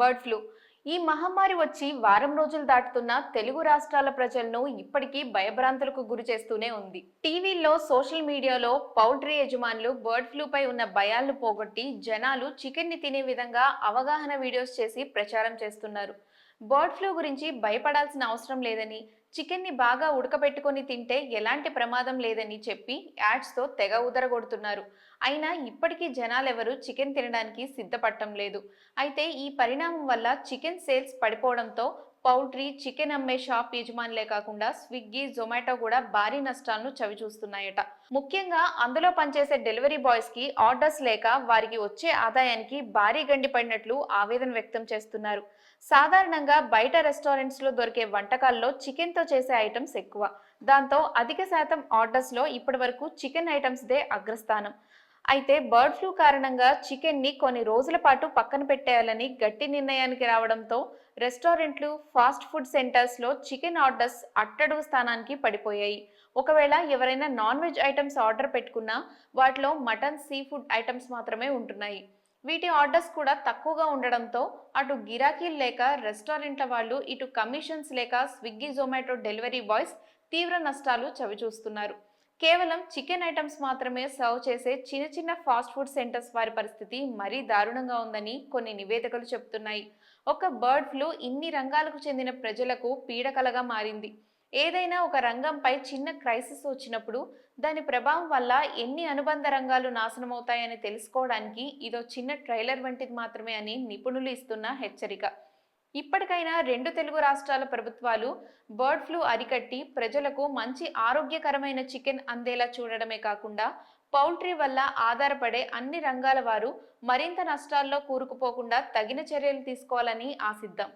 Bird flu. ఈ మహమ్మారి వచ్చి వారం రోజులు దాటుతున్న తెలుగు రాష్ట్రాల ప్రజలను ఇప్పటికీ భయభ్రాంతులకు గురి చేస్తూనే ఉంది. టీవీల్లో సోషల్ మీడియాలో పౌల్ట్రీ యజమానులు బర్డ్ ఫ్లూపై ఉన్న భయాలను పోగొట్టి జనాలు చికెన్ని తినే విధంగా అవగాహన వీడియోస్ చేసి ప్రచారం చేస్తున్నారు. బర్డ్ ఫ్లూ గురించి భయపడాల్సిన అవసరం లేదని చికెన్ని బాగా ఉడకబెట్టుకొని తింటే ఎలాంటి ప్రమాదం లేదని చెప్పి యాడ్స్తో తెగ ఉదరగొడుతున్నారు అయినా ఇప్పటికీ జనాలెవరూ చికెన్ తినడానికి సిద్ధపడటం లేదు. అయితే ఈ పరిణామం వల్ల చికెన్ సేల్స్ పడిపోవడంతో పౌల్ట్రీ చికెన్ అమ్మే షాప్ యజమానులే కాకుండా స్విగ్గీ జొమాటో కూడా భారీ నష్టాలను చవిచూస్తున్నాయట. ముఖ్యంగా అందులో పనిచేసే డెలివరీ బాయ్స్కి ఆర్డర్స్ లేక వారికి వచ్చే ఆదాయానికి భారీ గండి పడినట్లు ఆవేదన వ్యక్తం చేస్తున్నారు. సాధారణంగా బయట రెస్టారెంట్స్లో దొరికే వంటకాల్లో చికెన్తో చేసే ఐటమ్స్ ఎక్కువ. దాంతో అధిక శాతం ఆర్డర్స్లో ఇప్పటి వరకు చికెన్ ఐటమ్స్ దే అగ్రస్థానం. అయితే బర్డ్ ఫ్లూ కారణంగా చికెన్ని కొన్ని రోజుల పాటు పక్కన పెట్టేయాలని గట్టి నిర్ణయానికి రావడంతో రెస్టారెంట్లు ఫాస్ట్ ఫుడ్ సెంటర్స్లో చికెన్ ఆర్డర్స్ అట్టడుగు స్థానానికి పడిపోయాయి. ఒకవేళ ఎవరైనా నాన్ వెజ్ ఐటమ్స్ ఆర్డర్ పెట్టుకున్నా వాటిలో మటన్ సీ ఫుడ్ ఐటమ్స్ మాత్రమే ఉంటున్నాయి. వీటి ఆర్డర్స్ కూడా తక్కువగా ఉండడంతో అటు గిరాకీలు లేక రెస్టారెంట్ల వాళ్ళు ఇటు కమిషన్స్ లేక స్విగ్గీ జొమాటో డెలివరీ బాయ్స్ తీవ్ర నష్టాలు చవిచూస్తున్నారు. కేవలం చికెన్ ఐటమ్స్ మాత్రమే సర్వ్ చేసే చిన్న చిన్న ఫాస్ట్ ఫుడ్ సెంటర్స్ వారి పరిస్థితి మరీ దారుణంగా ఉందని కొన్ని నివేదికలు చెబుతున్నాయి. ఒక బర్డ్ ఫ్లూ ఇన్ని రంగాలకు చెందిన ప్రజలకు పీడకలగా మారింది. ఏదైనా ఒక రంగంపై చిన్న క్రైసిస్ వచ్చినప్పుడు దాని ప్రభావం వల్ల ఎన్ని అనుబంధ రంగాలు నాశనమవుతాయని తెలుసుకోవడానికి ఇదో చిన్న ట్రైలర్ వంటిది మాత్రమే అని నిపుణులు ఇస్తున్న హెచ్చరిక. ఇప్పటికైనా రెండు తెలుగు రాష్ట్రాల ప్రభుత్వాలు బర్డ్ ఫ్లూ అరికట్టి ప్రజలకు మంచి ఆరోగ్యకరమైన చికెన్ అందేలా చూడడమే కాకుండా పౌల్ట్రీ వల్ల ఆధారపడే అన్ని రంగాల వారు మరింత నష్టాల్లో కూరుకుపోకుండా తగిన చర్యలు తీసుకోవాలని ఆశిద్దాం.